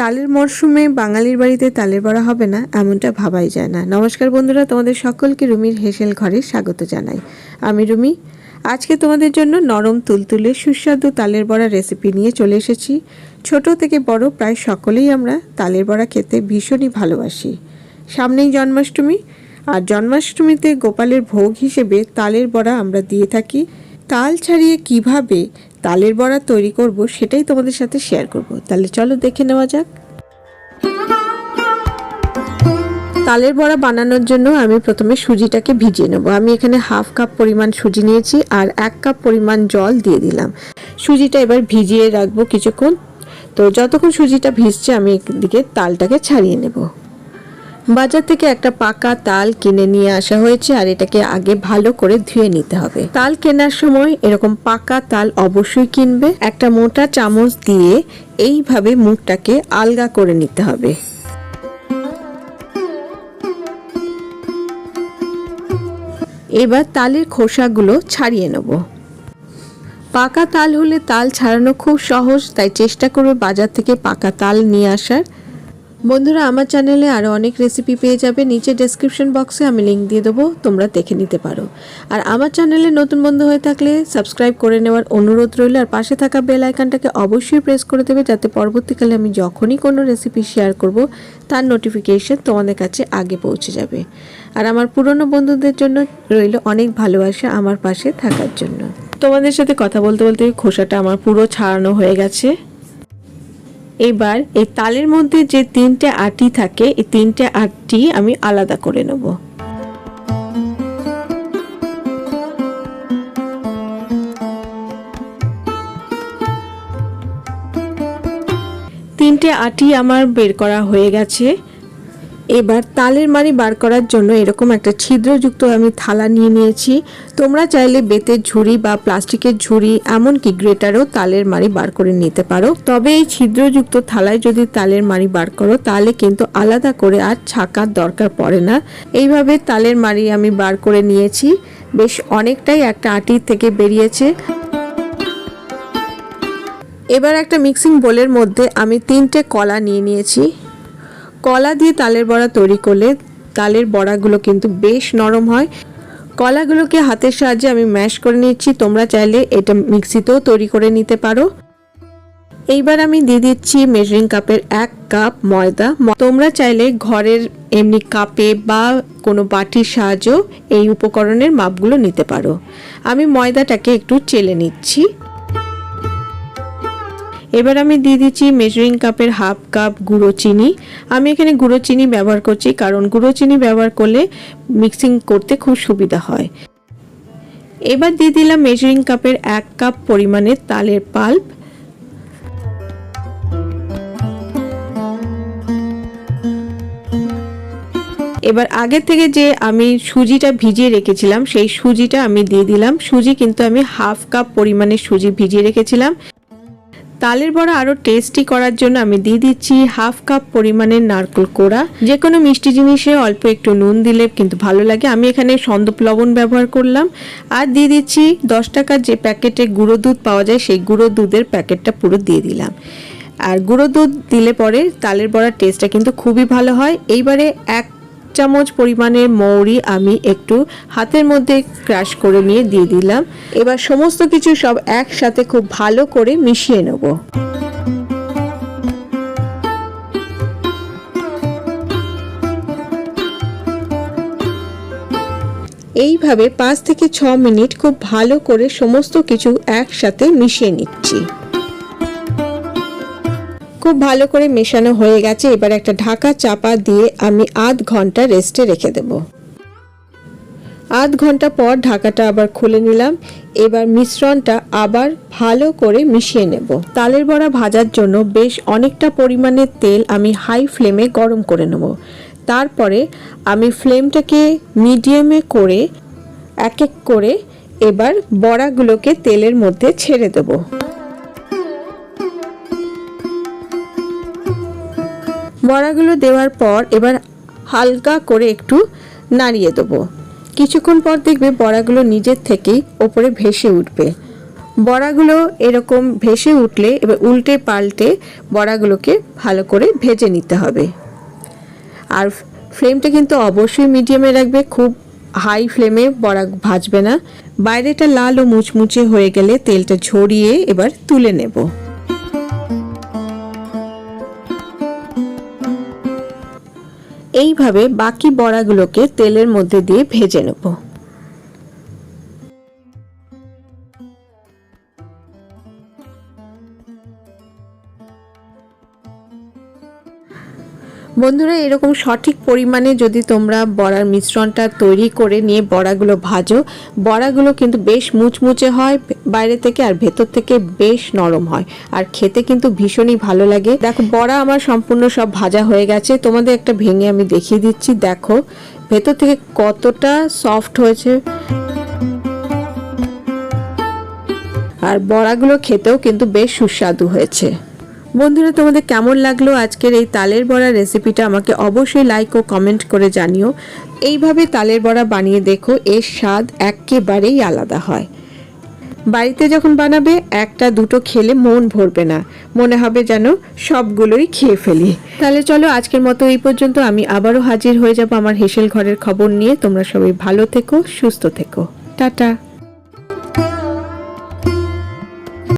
তালের মরশুমে বাঙালির বাড়িতে তালের বড়া হবে না, এমনটা ভাবাই যায় না। নমস্কার বন্ধুরা, তোমাদের সকলকে রুমির হেসেল ঘরে স্বাগত জানাই। আমি রুমি। আজকে তোমাদের জন্য নরম তুলতুলে সুস্বাদু তালের বড়া রেসিপি নিয়ে চলে এসেছি। ছোট থেকে বড় প্রায় সকলেই আমরা তালের বড়া খেতে ভীষণই ভালোবাসি। সামনেই জন্মাষ্টমী, আর জন্মাষ্টমীতে গোপালের ভোগ হিসেবে তালের বড়া আমরা দিয়ে থাকি। তাল ছাড়িয়ে কীভাবে তালের বড়া তৈরি করব, সেটাই তোমাদের সাথে শেয়ার করব। তাহলে চলো দেখে নেওয়া যাক। তালের বড়া বানানোর জন্য আমি প্রথমে সুজিটাকে ভিজিয়ে নেব। আমি এখানে হাফ কাপ পরিমাণ সুজি নিয়েছি আর এক কাপ পরিমাণ জল দিয়ে দিলাম। সুজিটা এবার ভিজিয়ে রাখব কিছুক্ষণ। তো যতক্ষণ সুজিটা ভিজছে, আমি এদিকে তালটাকে ছাড়িয়ে নেব। বাজার থেকে একটা পাকা তাল কিনে নিয়ে আসা হয়েছে আর এটাকে আগে ভালো করে ধুয়ে নিতে হবে। তাল কেনার সময় এরকম পাকা তাল অবশ্যই কিনবে। একটা মোটা চামচ দিয়ে এইভাবে মুখটাকে আলগা করে নিতে হবে। এবার তালের খোসাগুলো ছাড়িয়ে নেব। পাকা তাল হলে তাল ছাড়ানো খুব সহজ, তাই চেষ্টা করবে বাজার থেকে পাকা তাল নিয়ে আসার। বন্ধুরা, আমার চ্যানেলে আরও অনেক রেসিপি পেয়ে যাবে। নিচে ডেসক্রিপশন বক্সে আমি লিঙ্ক দিয়ে দেবো, তোমরা দেখে নিতে পারো। আর আমার চ্যানেলে নতুন বন্ধু হয়ে থাকলে সাবস্ক্রাইব করে নেওয়ার অনুরোধ রইল। আর পাশে থাকা বেল আইকনটাকে অবশ্যই প্রেস করে দেবে, যাতে পরবর্তীকালে আমি যখনই কোনো রেসিপি শেয়ার করব, তার নোটিফিকেশন তোমাদের কাছে আগে পৌঁছে যাবে। আর আমার পুরনো বন্ধুদের জন্য রইল অনেক ভালোবাসা আমার পাশে থাকার জন্য। তোমাদের সাথে কথা বলতে বলতে খোসাটা আমার পুরো ছাড়ানো হয়ে গেছে। এবার এই তালের মধ্যে যে তিনটে আটি থাকে, এই তিনটে আটি আমি আলাদা করে নেব। তিনটে আটি আমার বের করা হয়ে গেছে। এবার তালের মারি বার করার জন্য এরকম একটা ছিদ্রযুক্ত আমি থালা নিয়ে নিয়েছি। তোমরা চাইলে বেতের ঝুড়ি বা প্লাস্টিকের ঝুড়ি, এমনকি গ্রেটারও তালের মারি বার করে নিতে পারো। তবে এই ছিদ্রযুক্ত থালায় যদি তালের মারি বার করো, তাহলে কিন্তু আলাদা করে আর ছাকার দরকার পড়ে না। এইভাবে তালের মারি আমি বার করে নিয়েছি। বেশ অনেকটাই একটা আটির থেকে বেরিয়েছে। এবার একটা মিক্সিং বোলের মধ্যে আমি তিনটে কলা নিয়ে নিয়েছি। কলা দিয়ে তালের বড়া তৈরি করলে তালের বড়াগুলো কিন্তু বেশ নরম হয়। কলাগুলোকে হাতের সাহায্যে আমি ম্যাশ করে নিচ্ছি। তোমরা চাইলে এটা মিক্সিতেও তৈরি করে নিতে পারো। এইবার আমি দিয়ে দিচ্ছি মেজারিং কাপের এক কাপ ময়দা। তোমরা চাইলে ঘরের এমনি কাপে বা কোনো বাটির সাহায্যেও এই উপকরণের মাপগুলো নিতে পারো। আমি ময়দাটাকে একটু চেলে নিচ্ছি। এবার আমি দিয়ে দিচ্ছি মেজারিং কাপের হাফ কাপ গুঁড়ো চিনি। আমি এখানে গুঁড়ো চিনি ব্যবহার করছি কারণ গুঁড়ো চিনি ব্যবহার করলে মিক্সিং করতে খুব সুবিধা হয়। এবার দিয়ে দিলাম মেজারিং কাপের এক কাপ পরিমাণের তালের পাল্প এবার আগের থেকে যে আমি সুজিটা ভিজিয়ে রেখেছিলাম, সেই সুজিটা আমি দিয়ে দিলাম। সুজি কিন্তু আমি হাফ কাপ পরিমাণে সুজি ভিজিয়ে রেখেছিলাম। তালের বড়া আরও টেস্টি করার জন্য আমি দিয়ে দিচ্ছি হাফ কাপ পরিমাণের নারকেল কোড়া। যে কোনো মিষ্টি জিনিসে অল্প একটু নুন দিলে কিন্তু ভালো লাগে। আমি এখানে সন্দপ লবণ ব্যবহার করলাম। আর দিয়ে দিচ্ছি দশ টাকার যে প্যাকেটে গুঁড়ো দুধ পাওয়া যায়, সেই গুঁড়ো দুধের প্যাকেটটা পুরো দিয়ে দিলাম। আর গুঁড়ো দুধ দিলে পরে তালের বড়ার টেস্টটা কিন্তু খুবই ভালো হয়। এইবারে এক চামচ পরিমাণের মৌরি আমি একটু হাতের মধ্যে ক্রাশ করে নিয়ে দিয়ে দিলাম। এবার সমস্ত কিছু সব একসাথে খুব ভালো করে মিশিয়ে নেব। এইভাবে পাঁচ থেকে ছ মিনিট খুব ভালো করে সমস্ত কিছু একসাথে মিশিয়ে নিচ্ছি। খুব ভালো করে মেশানো হয়ে গেছে, এবার একটা ঢাকা চাপা দিয়ে আমি আধ ঘণ্টা রেস্টে রেখে দেব। আধ ঘণ্টা পর ঢাকাটা আবার খুলে নিলাম, এবার মিশ্রণটা আবার ভালো করে মিশিয়ে নেব। তালের বড়া ভাজার জন্য বেশ অনেকটা পরিমাণে তেল আমি হাই ফ্লেমে গরম করে নেব। তারপরে আমি ফ্লেমটাকে মিডিয়ামে করে এক এক করে এবার বড়াগুলোকে তেলের মধ্যে ছেড়ে দেবো। বড়াগুলো দেওয়ার পর এবার হালকা করে একটু নাড়িয়ে দেবো। কিছুক্ষণ পর দেখবে বড়াগুলো নিজের থেকেই ওপরে ভেসে উঠবে। বড়াগুলো এরকম ভেসে উঠলে এবার উল্টে পাল্টে বড়াগুলোকে ভালো করে ভেজে নিতে হবে। আর ফ্লেমটা কিন্তু অবশ্যই মিডিয়ামে রাখবে, খুব হাই ফ্লেমে বড়া ভাজবে না। বাইরেটা লাল ও মুচমুচে হয়ে গেলে তেলটা ঝরিয়ে এবার তুলে নেব। এইভাবে বাকি বড়াগুলোকে তেলের মধ্যে দিয়ে ভেজে নেব। বন্ধুরা, এরকম সঠিক পরিমাণে যদি তোমরা বড়ার মিশ্রণটা তৈরি করে নিয়ে বড়াগুলো ভাজো, বড়াগুলো কিন্তু বেশ মুচমুচে হয়, বাইরে থেকে আর ভেতর থেকে বেশ নরম হয়। আর খেতে কিন্তু ভীষণই ভালো লাগে। দেখো, বড়া আমার সম্পূর্ণ সব ভাজা হয়ে গেছে। তোমাদের একটা ভেঙে আমি দেখিয়ে দিচ্ছি। দেখো, ভেতর থেকে কতটা সফট হয়েছে। আর বড়াগুলো খেতেও কিন্তু বেশ সুস্বাদু হয়েছে। বন্ধুরা, তোমাদের কেমন লাগল আজকের এই তালের বড়া রেসিপিটা? আমাকে অবশ্যই লাইক ও কমেন্ট করে জানিও। এইভাবে তালের বড়া বানিয়ে দেখো, এর স্বাদ একেবারেই আলাদা হয়। বাড়িতে যখন বানাবে, একটা দুটো খেলে মন ভরবে না। মনে হবে যেন সবগুলোই খেয়ে ফেলি। তাহলে চলো, আজকের মতো এই পর্যন্ত। আমি আবারও হাজির হয়ে যাব আমার হেসেল ঘরের খবর নিয়ে। তোমরা সবাই ভালো থেকো, সুস্থ থেকো। টাটা।